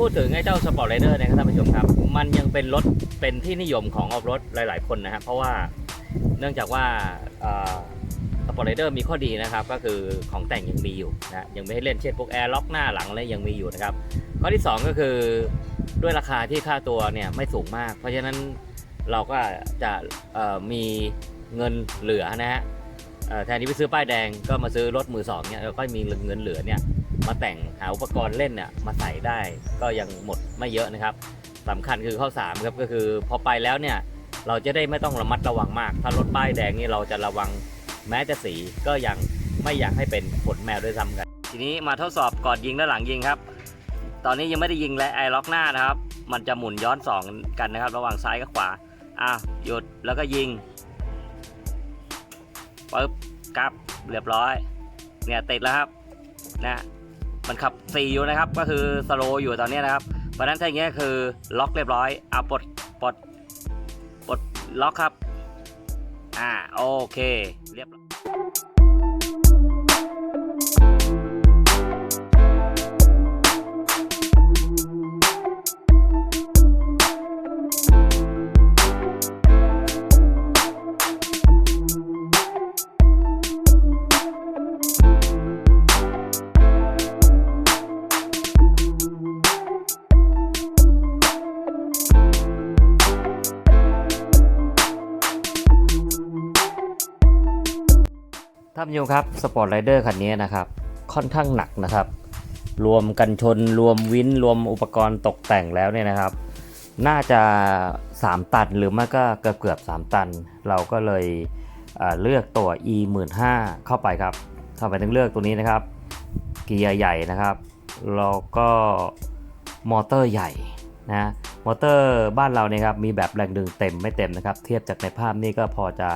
พูดถึงไอ้เจ้าสปอร์ตไรเดอร์เนี่ยครับท่านผู้ชมครับ มันยังเป็นรถเป็นที่นิยมของออฟรถหลาย ๆ คนนะครับเพราะว่าเนื่องจากว่าสปอร์ตไรเดอร์มีข้อดีนะครับ ก็คือของแต่งยังมีอยู่นะยังไม่ให้เล่นเช่นพวกแอร์ล็อกหน้าหลังอะไรยังมีอยู่นะครับ ข้อที่ 2 ก็คือด้วยราคาที่ค่าตัวเนี่ยไม่สูงมาก เพราะฉะนั้นเราก็จะมีเงินเหลือนะฮะแทนที่ไปซื้อป้ายแดงก็มาซื้อรถมือสองเนี่ยเราก็มีเงินเหลือเนี่ย มาแต่งหาอุปกรณ์เล่นเนี่ยมาใส่ได้ก็ยังหมดไม่เยอะนะครับสำคัญคือข้อ3ครับก็คือพอไปแล้วเนี่ยเราจะได้ไม่ต้องระมัดระวังมาก ถ้ารถป้ายแดงนี่เราจะระวังแม้จะสีก็ยังไม่อยากให้เป็นขนแมวด้วยซ้ำกัน ทีนี้มาทดสอบก่อนยิงและหลังยิงครับ ตอนนี้ยังไม่ได้ยิงและไอล็อกหน้านะครับ มันจะหมุนย้อนสองกันนะครับ ระหว่างซ้ายกับขวาอะหยุดแล้วก็ยิงปึ๊บกลับเรียบร้อย เนี่ยติดแล้วครับนะ มันขับ4อยู่นะครับ ก็คือสโลอยู่ตอนนี้นะครับเพราะนั้นถ้าอย่างเงี้ยคือล็อกเรียบร้อยเอาปลดปลดปลดล็อกครับ อ่าโอเค เรียบร้อย ท่านผู้ชมครับสปอร์ตไรเดอร์คันนี้นะครับค่อนข้างหนักนะครับ รวมกันชนรวมวินรวมอุปกรณ์ตกแต่งแล้วเนี่ยนะครับ น่าจะ 3 ตันหรือไม่ก็เกือบเกือบ3ตัน เราก็เลยเเลือกตัว e 1 5 0 0เข้าไปครับทำไมถึงเลือกตัวนี้นะครับ เกียร์ใหญ่นะครับแล้วก็มอเตอร์ใหญ่นะมอเตอร์บ้านเราเนี่ยครับมีแบบแรงดึงเต็มไม่เต็มนะครับ เทียบจากในภาพนี่ก็พอจะ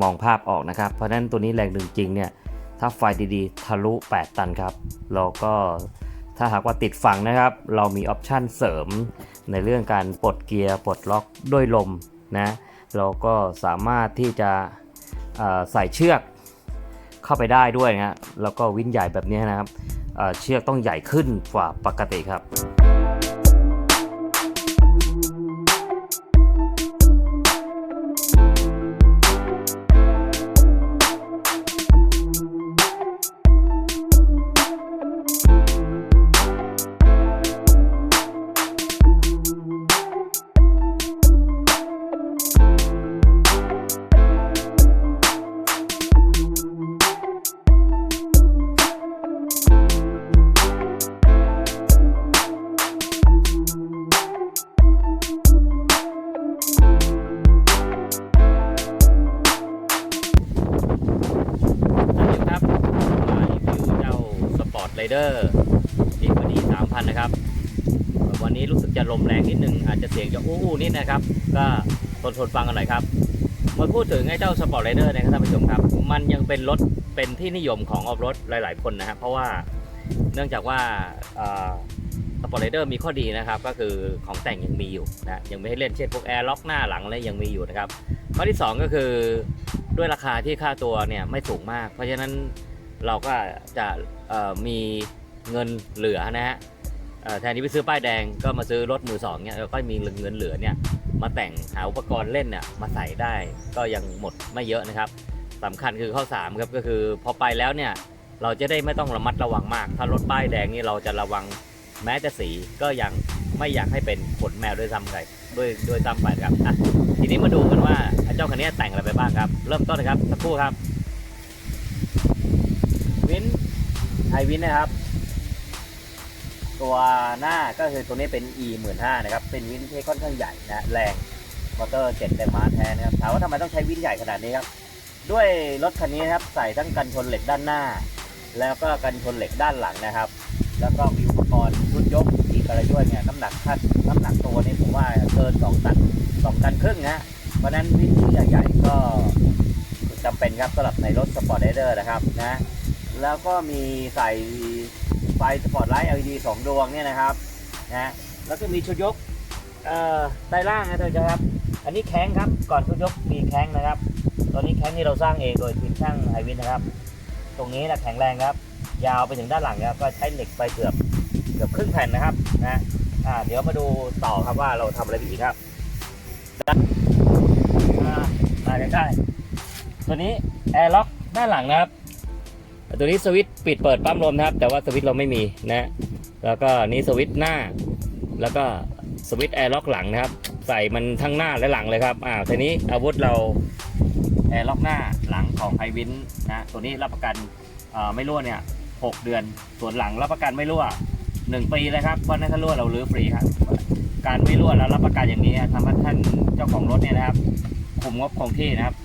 มองภาพออกนะครับ เพราะฉะนั้นตัวนี้แรงดึงจริงเนี่ยถ้าไฟดีๆ ทะลุ 8 ตันครับแล้วก็ถ้าหากว่าติดฝั่งนะครับ เรามีออปชันเสริมในเรื่องการปลดเกียร์ปลดล็อกด้วยลมนะเราก็สามารถที่จะใส่เชือกเข้าไปได้ด้วยนะแล้วก็วินใหญ่แบบนี้นะครับเชือกต้องใหญ่ขึ้นกว่าปกติครับ เดอร์ดีกว่าดี3,000นะครับ วันนี้รู้สึกจะลมแรงนิดนึง อาจจะเสียงจะอู้ๆนิดนะครับ ก็ทนทนฟังกันหน่อยครับเมื่อพูดถึงไอ้เจ้าสปอร์ตไรเดอร์นะครับท่านผู้ชมครับ มันยังเป็นรถเป็นที่นิยมของออฟรถหลาย ๆ คนนะครับเพราะว่าเนื่องจากว่าสปอร์ตไรเดอร์มีข้อดีนะครับ ก็คือของแต่งยังมีอยู่นะยังไม่ให้เล่นเช่นพวกแอร์ล็อกหน้าหลังอะไรยังมีอยู่นะครับ ข้อที่ 2 ก็คือด้วยราคาที่ค่าตัวเนี่ยไม่สูงมาก เพราะฉะนั้น เราก็จะมีเงินเหลือนะฮะแทนที่ไปซื้อป้ายแดงก็มาซื้อรถมือสองเนี่ยเราก็มีเงินเหลือเนี่ยมาแต่งหาอุปกรณ์เล่นเนี่ยมาใส่ได้ก็ยังหมดไม่เยอะนะครับสำคัญคือข้อ3ครับก็คือพอไปแล้วเนี่ยเราจะได้ไม่ต้องระมัดระวังมาก ถ้ารถป้ายแดงนี่เราจะระวังแม้จะสีก็ยังไม่อยากให้เป็นขนแมวด้วยซ้ำไปด้วยด้วยซ้ำไปครับทีนี้มาดูกันว่าเจ้าคันนี้แต่งอะไรไปบ้างครับ เริ่มต้นนะครับสักครู่ครับ วินไอวินนะครับ ตัวหน้าก็คือตัวนี้เป็น e 1 5 0 0นะครับ เป็นวินที่ค่อนข้างใหญ่นะ แรงมอเตอร์7แรงม้าแท้นะครับ ถามว่าทำไมต้องใช้วินใหญ่ขนาดนี้ครับ ด้วยรถคันนี้นะครับ ใส่ทั้งกันชนเหล็กด้านหน้า แล้วก็กันชนเหล็กด้านหลังนะครับ แล้วก็มีอุปกรณ์รุ่นยกอีกอะไรด้วยเนี่ยน้ำหนักท่านน้ำหนักตัวนี่ผมว่าเกิน2ตัน2ตันครึ่งนะเพราะนั้นวิธีใหญ่ๆก็จำเป็นครับสำหรับในรถสปอร์ตไรเดอร์นะครับนะ แล้วก็มีใส่ไฟสปอร์ตไลท์ LED 2 ดวงเนี่ยนะครับนะแล้วก็มีชุดยกเอ่อใต้ล่างนะท่านผู้ชมครับ อันนี้แข้งครับก่อนชุดยกมีแข้งนะครับตัวนี้แข้งที่เราสร้างเองโดยทีมช่างไฮวินนะครับ ตรงนี้นะแข็งแรงครับ ยาวไปถึงด้านหลังครับก็ใช้เหล็กไปเกือบเกือบครึ่งแผ่นนะครับนะอ่าเดี๋ยวมาดูต่อครับว่าเราทำอะไรอีกครับมาใกล้ๆตัวนี้แอร์ล็อกด้านหลังนะครับ ตัวนี้สวิตช์ปิดเปิดปั๊มลมนะครับ แต่ว่าสวิตช์เราไม่มีนะแล้วก็นี้สวิตช์หน้า แล้วก็สวิตช์แอร์ล็อกหลังนะครับ ใส่มันทั้งหน้าและหลังเลยครับอ่าทีนี้อาวุธเราแอร์ล็อกหน้าหลังของไฮวินนะตัวนี้รับประกันไม่รั่วเนี่ยหกเดือน ส่วนหลังรับประกันไม่รั่วหนึ่งปีเลยครับเพราะฉะนั้นถ้ารั่วเราลื้อฟรีครับ การไม่รั่วแล้วรับประกันอย่างนี้ทำให้ท่านเจ้าของรถเนี่ยนะครับ คุมงบคงที่นะครับ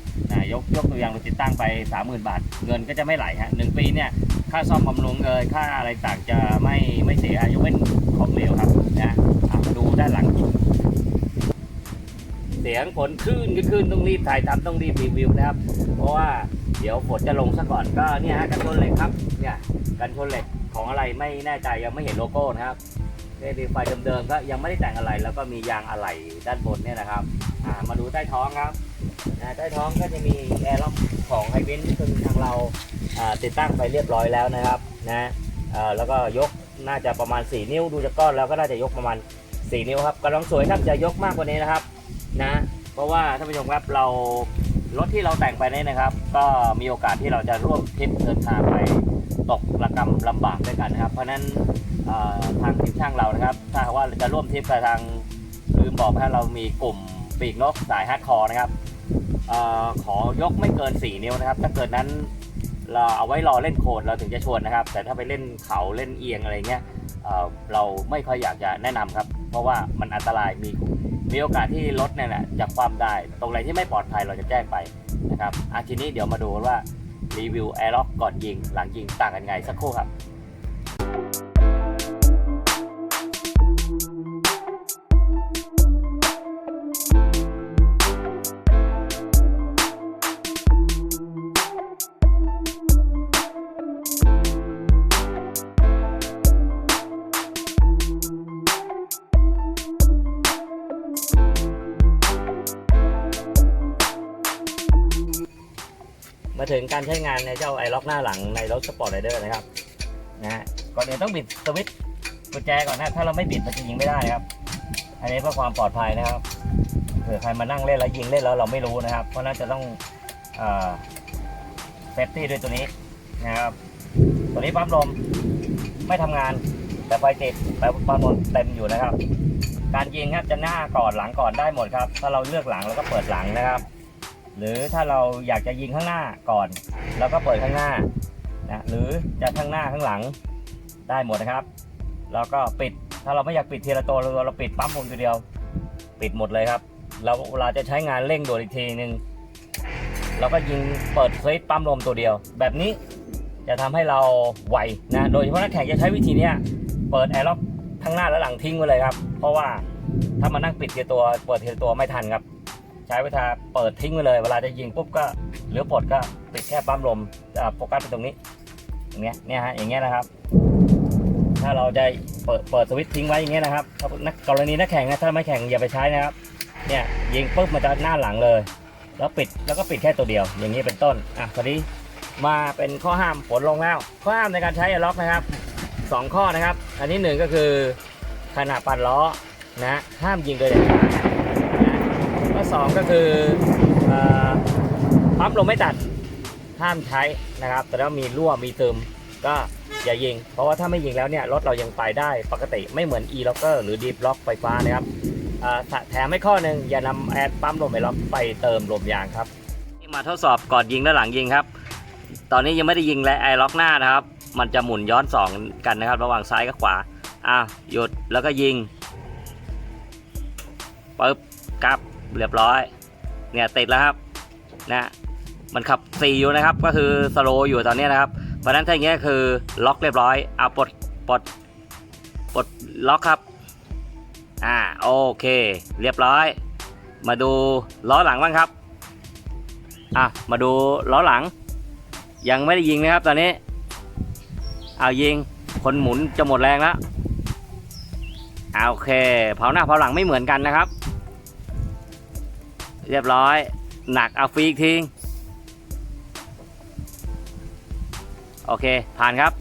ยกยกตัวอย่างเราติดตั้งไป 30,000 บาท เงินก็จะไม่ไหลฮะหนึ่งปีเนี่ยค่าซ่อมบำรุงเอยค่าอะไรต่างจะไม่ไม่เสียยกเว้นของเหลวครับนะมาดูด้านหลัง เสียงฝนคลื่นก็คลื่นต้องรีบถ่ายทำต้องรีบรีวิวนะครับ เพราะว่าเดี๋ยวฝนจะลงซะก่อนก็เนี่ยฮะกันชนเหล็กครับเนี่ยกันชนเหล็กของอะไรไม่แน่ใจยังไม่เห็นโลโก้นะครับเดไฟเดิมๆก็ยังไม่ได้แต่งอะไร แล้วก็มียางอะไหล่ด้านบนเนี่ยนะครับมาดูใต้ท้องครับ ใต้ท้องก็จะมีแอร์ล็อกของไฮวินซึ่งทางเราติดตั้งไปเรียบร้อยแล้วนะครับนะแล้วก็ยกน่าจะประมาณ 4 นิ้วดูจากก้อนแล้วก็น่าจะยกประมาณ 4 นิ้วครับกำลังสวยครับจะยกมากกว่านี้นะครับนะเพราะว่าท่านผู้ชมครับเรารถที่เราแต่งไปเนี่นะครับ ก็มีโอกาสที่เราจะร่วมทริปเดินทางไปตกระกรรมลำบากด้วยกันนะครับ เพราะฉะนั้นทางทีมช่างเรานะครับ ถ้าว่าจะร่วมทริปกับทางลืมบอกไปว่าเรามีกลุ่มปีกนกสายฮาร์ดคอร์นะครับ อขอยกไม่เกิน 4 นิ้วนะครับ ถ้าเกิดนั้นเราเอาไว้รอเล่นโคลนเราถึงจะชวนนะครับ แต่ถ้าไปเล่นเขาเล่นเอียงอะไรเงี้ยเเราไม่ค่อยอยากจะแนะนำครับ เพราะว่ามันอันตรายมีมีโอกาสที่รถเนี่ยแหละจะคว่ำได้ ตรงไหนที่ไม่ปลอดภัยเราจะแจ้งไปนะครับอาทีนี้เดี๋ยวมาดูว่ารีวิวแอร์ล็อกก่อนยิงหลังยิงต่างกันไงสักครู่ครับ มาถึงการใช้งานในเจ้าไอล็อกหน้าหลังในรถสปอร์ตไรเดอร์นะครับนะฮะก่อนอื่นต้องบิดสวิตช์กุญแจก่อนนะถ้าเราไม่บิดมันจะยิงไม่ได้ครับ อันนี้เพื่อความปลอดภัยนะครับเผื่อใครมานั่งเล่นแล้วยิงเล่นแล้วเราไม่รู้นะครับ เพราะน่าจะต้องเซฟตี้ด้วยตัวนี้นะครับ ตัวนี้ปั๊มลมไม่ทำงานแต่ไฟติดแต่ปั๊มลมเต็มอยู่นะครับ การยิงครับจะหน้าก่อนหลังก่อนได้หมดครับ ถ้าเราเลือกหลังแล้วก็เปิดหลังนะครับ หรือถ้าเราอยากจะยิงข้างหน้าก่อนแล้วก็เปิดข้างหน้านะหรือจะข้างหน้าข้างหลังได้หมดนะครับ แล้วก็ปิดถ้าเราไม่อยากปิดทีละตัวเราเราปิดปั๊มลมตัวเดียว ปิดหมดเลยครับ เราเวลาจะใช้งานเร่งโดดอีกทีหนึ่งเราก็ยิงเปิดสวิตช์ปั๊มลมตัวเดียว แบบนี้จะทำให้เราไวนะโดยเฉพาะนักแข่งจะใช้วิธีนี้เปิดแอร์ล็อกทั้งหน้าและหลังทิ้งไว้เลยครับ เพราะว่าถ้ามานั่งปิดทีละตัวเปิดทีละตัวไม่ทันครับ ใช้เวลาเปิดทิ้งไว้เลย เวลาจะยิงปุ๊บก็เหลือปลดก็ปิดแค่ปั๊มลมโฟกัสไปตรงนี้อย่างเงี้ยเนี่ยฮะอย่างเงี้ยนะครับ ถ้าเราจะเปิดเปิดสวิตช์ทิ้งไว้อย่างเงี้ยนะครับถ้านักกรณีนักแข่งนะถ้าไม่แข่งอย่าไปใช้นะครับเนี่ยยิงปุ๊บมันจะหน้าหลังเลย แล้วปิดแล้วก็ปิดแค่ตัวเดียว อย่างนี้เป็นต้นอะคราวนี้มาเป็นข้อห้ามผลลงแล้วข้อห้ามในการใช้ล็อกนะครับสองข้อนะครับ อันที่หนึ่งก็คือขณะปั่นล้อนะห้ามยิงโดยเด็ดขาด นะข้อสองก็คือปั๊มลมไม่ตัดห้ามใช้นะครับ แต่ถ้ามีรั่วมีซึมก็อย่ายิง เพราะว่าถ้าไม่ยิงแล้วเนี่ยรถเรายังไปได้ปกติไม่เหมือน e-locker หรือ deep lock ไฟฟ้านะครับอ่าแถมให้ข้อหนึ่งอย่านำแอดปั๊มลมไอล็อกไปเติมลมยางครับมาทดสอบก่อนยิงและหลังยิงครับ ตอนนี้ยังไม่ได้ยิงและไอล็อกหน้านะครับ มันจะหมุนย้อนสองกันนะครับ ระหว่างซ้ายกับขวาอะหยุดแล้วก็ยิงปึ๊บกลับ เรียบร้อย เนี่ยติดแล้วครับนะมันขับ 4 อยู่นะครับ ก็คือสโลอยู่ตอนนี้นะครับเพราะนั้นถ้าอย่างเงี้ยคือล็อกเรียบร้อยเอะปลดปลดปลดล็อกครับ อ่าโอเค เรียบร้อย มาดูล้อหลังบ้างครับ อะมาดูล้อหลัง ยังไม่ได้ยิงนะครับตอนนี้ เอายิงคนหมุนจะหมดแรงแล้วอ่าโอเคเผาหน้าเผาหลังไม่เหมือนกันนะครับ เรียบร้อย หนักเอาฟรีอีกทีโอเค ผ่านครับ